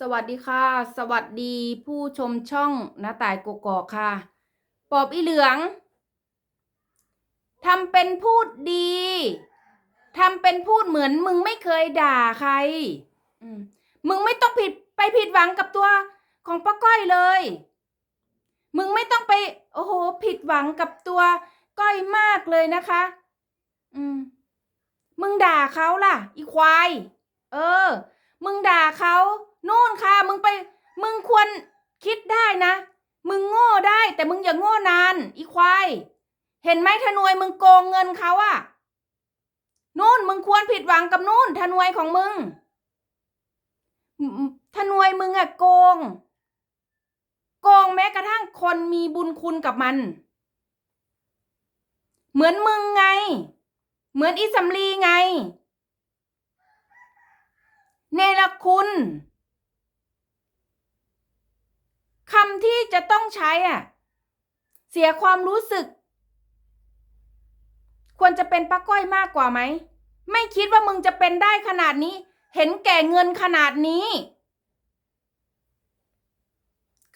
สวัสดีค่ะ สวัสดีผู้ชมช่องน้าตายกกอกค่ะ ปอบอีเหลืองทำเป็นพูดดีทำเป็นพูดเหมือนมึงไม่เคยด่าใครมมึงไม่ต้องผิดไปผิดหวังกับตัวของป้าก้อยเลย มึงไม่ต้องไป โอ้โห ผิดหวังกับตัวก้อยมากเลยนะคะ อืม มึงด่าเขาล่ะ อีควาย เออ มึงด่าเขา นู่นค่ะ มึงไป มึงควรคิดได้นะ มึงโง่ได้แต่มึงอย่าโง่นาน อีควาย เห็นไหมทนวยมึงโกงเงินเขาอะนู่นมึงควรผิดหวังกับนู่นทนวยของมึง ทนวยมึงอะโกง โกงแม้กระทั่งคนมีบุญคุณกับมัน เหมือนมึงไง เหมือนอีสำลีไง เนรคุณ คำที่จะต้องใช้อะ เสียความรู้สึก ควรจะเป็นป้าก้อยมากกว่าไหม ไม่คิดว่ามึงจะเป็นได้ขนาดนี้ เห็นแก่เงินขนาดนี้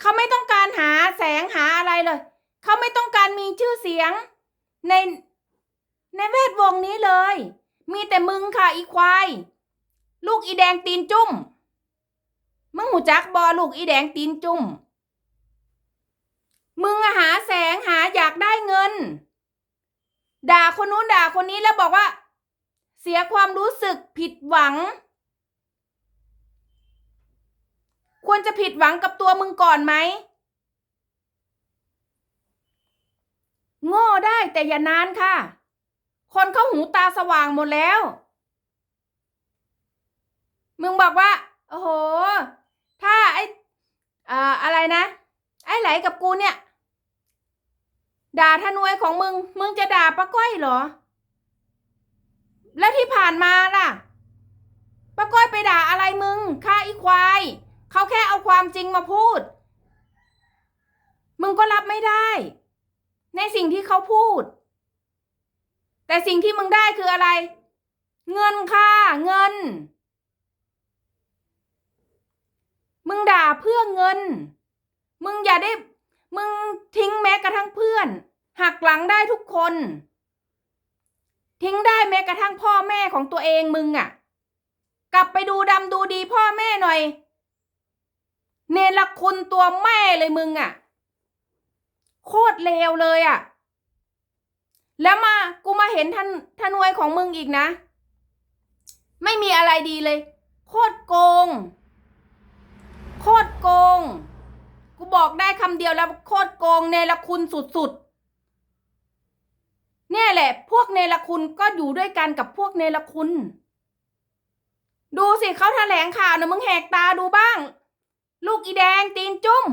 เขาไม่ต้องการหาแสงหาอะไรเลย เขาไม่ต้องการมีชื่อเสียง ในในแวดวงนี้เลย มีแต่มึงค่ะอีควาย ลูกอีแดงตีนจุ้ม มึงหูจักบอลูกอีแดงตีนจุ้ม มึงหาแสงหาอยากได้เงิน ด่าคนนู้นด่าคนนี้แล้วบอกว่า เสียความรู้สึกผิดหวัง ควรจะผิดหวังกับตัวมึงก่อนไหมโง่ได้แต่อย่านานค่ะ คนเขาหูตาสว่างหมดแล้ว มึงบอกว่า โอ้โห ถ้าไอ้อ่าอะไรนะ ไอ้ไหลกับกูเนี่ย ด่าทนวยของมึง มึงจะด่าป้าก้อยเหรอ แล้วที่ผ่านมาล่ะป้าก้อยไปด่าอะไรมึงฆ่าอีควาย เขาแค่เอาความจริงมาพูด มึงก็รับไม่ได้ ในสิ่งที่เขาพูด แต่สิ่งที่มึงได้คืออะไร เงินค่ะ เงิน มึงด่าเพื่อเงิน มึงอย่าได้ มึงทิ้งแม้กระทั่งเพื่อน หักหลังได้ทุกคน ทิ้งได้แม้กระทั่งพ่อแม่ของตัวเองมึงอะ่ะ กลับไปดูดำดูดีพ่อแม่หน่อย เนรคุณตัวแม่เลยมึงอะ่ะ โคตรเลวเลยอะ่ะ แล้วมากูมาเห็นทันทนวยของมึงอีกนะ ไม่มีอะไรดีเลย โคตรโกง โคตรโกง กูบอกได้คำเดียวแล้วโคตรโกงเนรคุณสุดๆเนี่ยแหละ พวกเนรคุณก็อยู่ด้วยกันกับพวกเนรคุณ ดูสิเขาแถลงข่าวนะมึงแหกตาดูบ้าง ลูกอีแดงตีนจุ้ม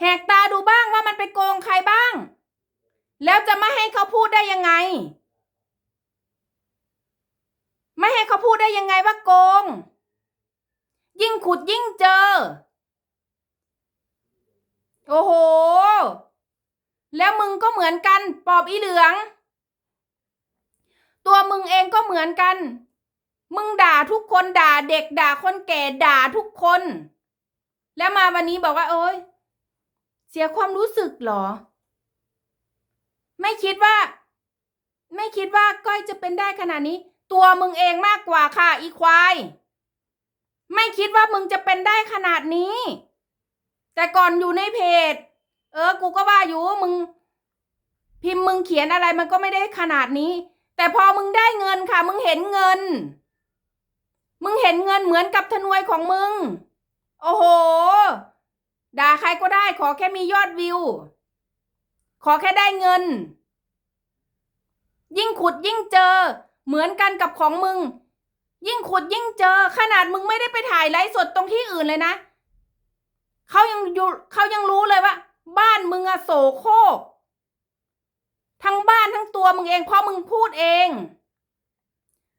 แหกตาดูบ้างว่ามันไปโกงใครบ้าง แล้วจะไม่ให้เขาพูดได้ยังไง ไม่ให้เขาพูดได้ยังไงว่าโกง ยิ่งขุดยิ่งเจอ โอ้โห แล้วมึงก็เหมือนกัน ปอบอีเหลือง ตัวมึงเองก็เหมือนกัน มึงด่าทุกคนด่าเด็กด่าคนแก่ด่าทุกคน แล้วมาวันนี้บอกว่า โอ้ยเสียความรู้สึกเหรอ ไม่คิดว่า ไม่คิดว่าก้อยจะเป็นได้ขนาดนี้ ตัวมึงเองมากกว่าค่ะ อีควาย คิดว่ามึงจะเป็นได้ขนาดนี้ แต่ก่อนอยู่ในเพจ เออ กูก็ว่าอยู่มึง พิมพ์มึงเขียนอะไรมันก็ไม่ได้ขนาดนี้ แต่พอมึงได้เงินค่ะ มึงเห็นเงิน มึงเห็นเงินเหมือนกับทนวยของมึง โอ้โห ด่าใครก็ได้ ขอแค่มียอดวิว ขอแค่ได้เงิน ยิ่งขุดยิ่งเจอ เหมือนกันกับของมึง ยิ่งขุดยิ่งเจอ ขนาดมึงไม่ได้ไปถ่ายไลฟ์สดตรงที่อื่นเลยนะเขายังอยู่เขายังรู้เลยว่า บ้านมึงอะโสโครกทั้งบ้านทั้งตัวมึงเองเพราะมึงพูดเอง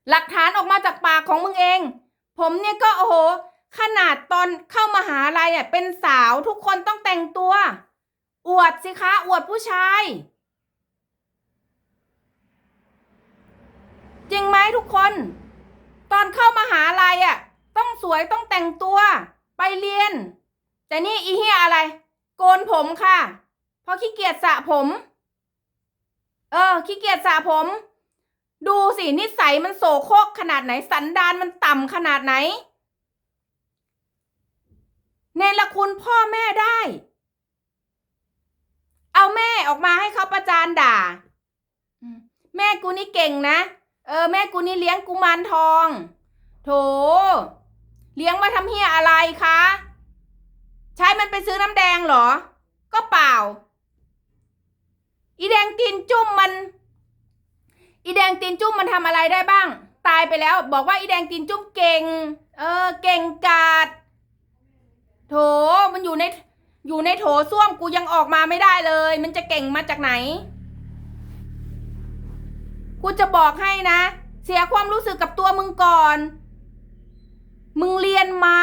หลักฐานออกมาจากปากของมึงเอง ผมเนี่ยก็โอ้โห ขนาดตอนเข้ามาหาลัยอะเป็นสาวทุกคนต้องแต่งตัว อวดสิคะอวดผู้ชาย จริงไหมทุกคน อนเข้ามาหาลัยอะ ต้องสวยต้องแต่งตัว ไปเรียน แต่นี่อีเฮียอะไร โกนผมค่ะ เพราะขี้เกียจสระผม เออขี้เกียจสระผม ดูสินิสัยมันโสโครกขนาดไหน สันดานมันต่ำขนาดไหนเนรคุณพ่อแม่ได้ เอาแม่ออกมาให้เขาประจานด่า แม่กูนี่เก่งนะ เออแม่กูนี่เลี้ยงกุมารทอง โถ เลี้ยงมาทำเฮียอะไรคะ ใช้มันไปซื้อน้ำแดงเหรอ ก็เปล่า อีแดงตีนจุ้มมัน อีแดงตีนจุ้มมันทำอะไรได้บ้าง ตายไปแล้ว บอกว่าอีแดงตีนจุ้มเก่ง เออ เก่งกาดโถ มันอยู่ใน อยู่ในโถส้วมกูยังออกมาไม่ได้เลย มันจะเก่งมาจากไหน กูจะบอกให้นะ เสียความรู้สึกกับตัวมึงก่อน มึงเรียนมา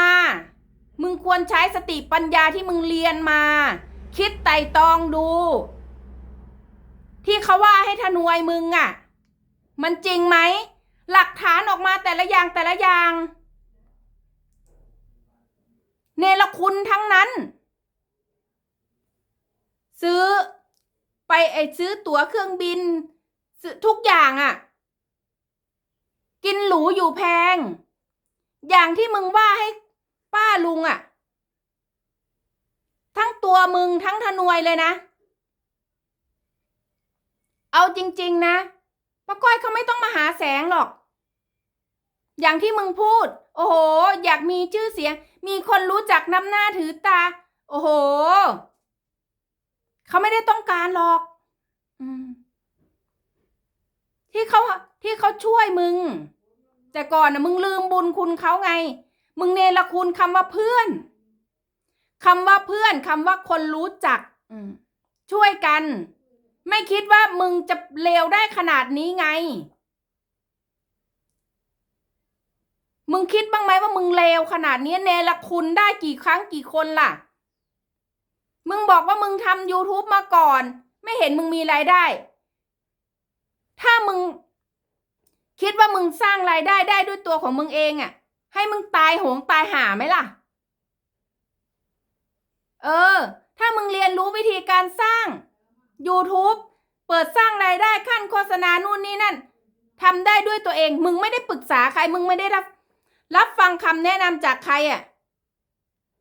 มึงควรใช้สติปัญญาที่มึงเรียนมา คิดไต่ตองดู ที่เขาว่าให้ทนวยมึงอะ่ะ มันจริงไหม หลักฐานออกมาแต่ละอย่างแต่ละอย่าง เนรคุณทั้งนั้น ซื้อไปไอซื้อตั๋วเครื่องบิน ทุกอย่างอะ่ะ กินหรูอยู่แพง อย่างที่มึงว่าให้ป้าลุงอะ่ะ ทั้งตัวมึงทั้งทนวยเลยนะ เอาจริง ๆ นะป้าก้อยเขาไม่ต้องมาหาแสงหรอก อย่างที่มึงพูด โอ้โห อยากมีชื่อเสียง มีคนรู้จักนำหน้าถือตา โอ้โห เขาไม่ได้ต้องการหรอก อืม ที่เขาที่เขาช่วยมึง แต่ก่อนนะมึงลืมบุญคุณเขาไง มึงเนรคุณคำว่าเพื่อนคำว่าเพื่อนคำว่าคนรู้จักช่วยกัน ไม่คิดว่ามึงจะเลวได้ขนาดนี้ไง มึงคิดบ้างไหมว่ามึงเลวขนาดนี้เนรคุณได้กี่ครั้งกี่คนล่ะ มึงบอกว่ามึงทำ YouTube มาก่อน ไม่เห็นมึงมีรายได้ ถ้ามึง คิดว่ามึงสร้างรายได้ได้ด้วยตัวของมึงเองอะ่ะ ให้มึงตายโหงตายหาไหมล่ะ เออ ถ้ามึงเรียนรู้วิธีการสร้าง YouTube เปิดสร้างรายได้ขั้นโฆษณานู่นนี่นั่นทำได้ด้วยตัวเอง มึงไม่ได้ปรึกษาใคร มึงไม่ได้รับ รับฟังคำแนะนำจากใครอะ่ะ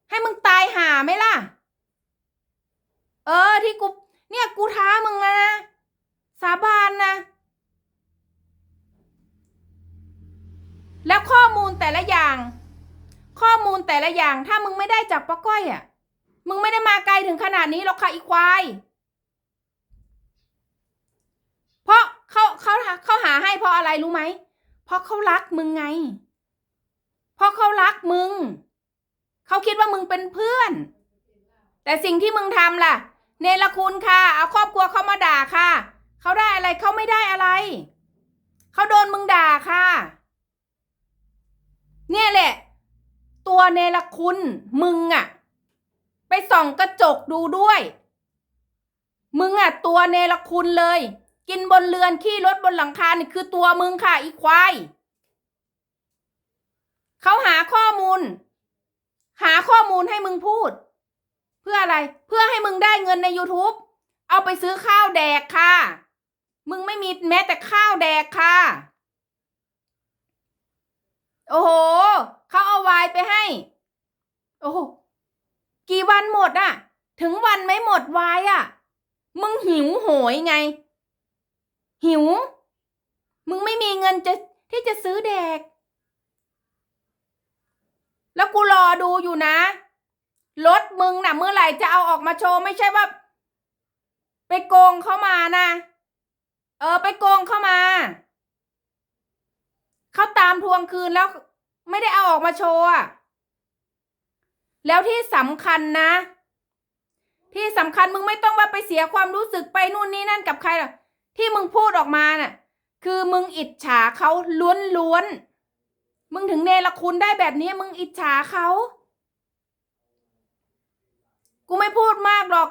ให้มึงตายหาไหมล่ะ เออที่กู เนี่ยกูท้ามึงแล้วนะ สาบานนะ แล้วข้อมูลแต่ละอย่าง ข้อมูลแต่ละอย่างถ้ามึงไม่ได้จากป้าก้อยอะ มึงไม่ได้มาไกลถึงขนาดนี้หรอกค่ะอีควาย เพราะเขาเขาเขาหาให้เพราะอะไรรู้ไหม เพราะเขารักมึงไง เพราะเขารักมึง เขาคิดว่ามึงเป็นเพื่อน แต่สิ่งที่มึงทำล่ะ เนรคุณค่ะ เอาครอบครัวเขามาด่าค่ะ เขาได้อะไรเขาไม่ได้อะไร เขาโดนมึงด่าค่ะ เนี่ยแหละ ตัวเนรคุณมึงอะไปส่องกระจกดูด้วย มึงอะตัวเนรคุณเลย กินบนเรือนขี้รถบนหลังคานี่คือตัวมึงค่ะอีควายเขาหาข้อมูล หาข้อมูลให้มึงพูด เพื่ออะไรเพื่อให้มึงได้เงินใน YouTube เอาไปซื้อข้าวแดกค่ะ มึงไม่มีแม้แต่ข้าวแดกค่ะ โอ้โห เขาเอาวายไปให้ โอ้กี่วันหมดอะถึงวันไม่หมดวายอะมึงหิวโหยไง หิว มึงไม่มีเงินจะที่จะซื้อแดก แล้วกูรอดูอยู่นะ รถมึงน่ะ เมื่อไหร่จะเอาออกมาโชว์ไม่ใช่ว่า ไปโกงเข้ามานะ เออ ไปโกงเข้ามา เขาตามทวงคืนแล้ว ไม่ได้เอาออกมาโชว์อะ แล้วที่สำคัญนะ ที่สำคัญมึงไม่ต้องว่าไปเสียความรู้สึกไปนู่นนี่นั่นกับใครหรอกที่มึงพูดออกมาน่ะ คือมึงอิจฉาเขาล้วนๆมึงถึงเนรคุณได้แบบนี้มึงอิจฉาเขากูไม่พูดมากหรอก